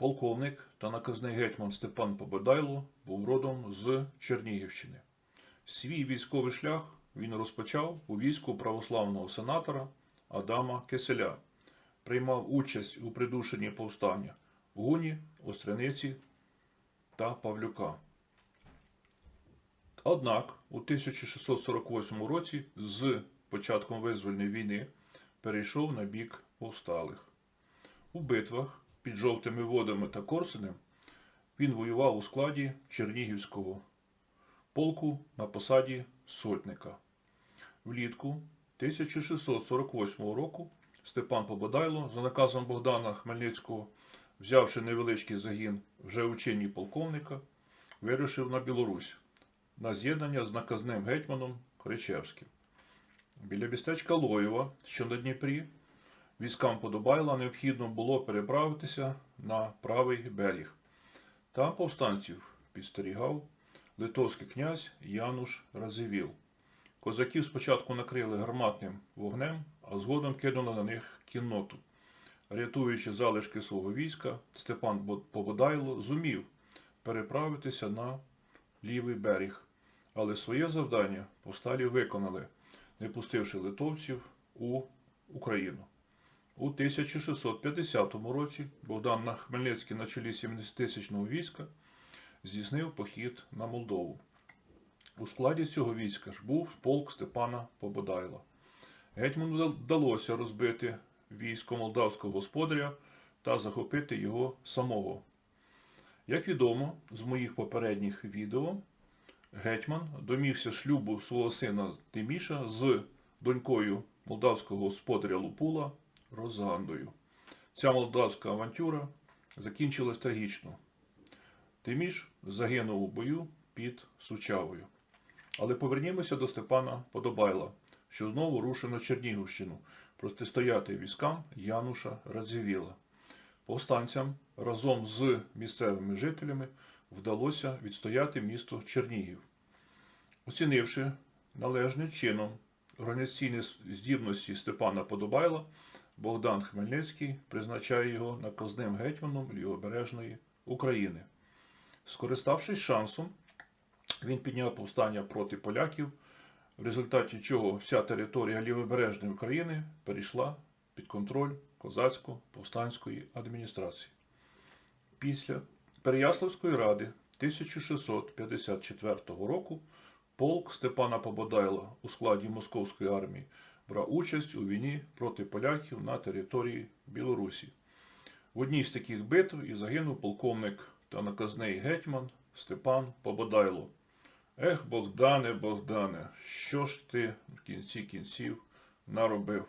Полковник та наказний гетьман Степан Пободайло був родом з Чернігівщини. Свій військовий шлях він розпочав у війську православного сенатора Адама Киселя. Приймав участь у придушенні повстання Гуні, Остряниці та Павлюка. Однак у 1648 році з початком визвольної війни перейшов на бік повсталих. У битвах під Жовтими водами та Корсунем він воював у складі Чернігівського полку на посаді сотника. Влітку 1648 року Степан Пободайло за наказом Богдана Хмельницького, взявши невеличкий загін вже у чині полковника, вирушив на Білорусь на з'єднання з наказним гетьманом Кричевським. Біля містечка Лоєва, що на Дніпрі, військам Подобайла необхідно було переправитися на правий берег. Там повстанців підстерігав литовський князь Януш Разивіл. Козаків спочатку накрили гарматним вогнем, а згодом кинули на них кінноту. Рятуючи залишки свого війська, Степан Пободайло зумів переправитися на лівий берег, але своє завдання повсталі виконали, не пустивши литовців у Україну. У 1650 році Богдан на Хмельницький на чолі 70-тисячного війська здійснив похід на Молдову. У складі цього війська ж був полк Степана Пободайла. Гетьману вдалося розбити військо молдавського господаря та захопити його самого. Як відомо з моїх попередніх відео, гетьман домігся шлюбу свого сина Тиміша з донькою молдавського господаря Лупула Розгандою. Ця молдавська авантюра закінчилась трагічно. Тиміш загинув у бою під Сучавою. Але повернімося до Степана Подобайла, що знову рушив на Чернігівщину протистояти військам Януша Радзивіла. Повстанцям разом з місцевими жителями вдалося відстояти місто Чернігів. Оцінивши належним чином організаційні здібності Степана Подобайла, Богдан Хмельницький призначає його наказним гетьманом Лівобережної України. Скориставшись шансом, він підняв повстання проти поляків, в результаті чого вся територія Лівобережної України перейшла під контроль козацько-повстанської адміністрації. Після Переяславської ради 1654 року полк Степана Пободайла у складі Московської армії брав участь у війні проти поляків на території Білорусі. В одній з таких битв і загинув полковник та наказний гетьман Степан Пободайло. Ех, Богдане, Богдане, що ж ти в кінці кінців наробив?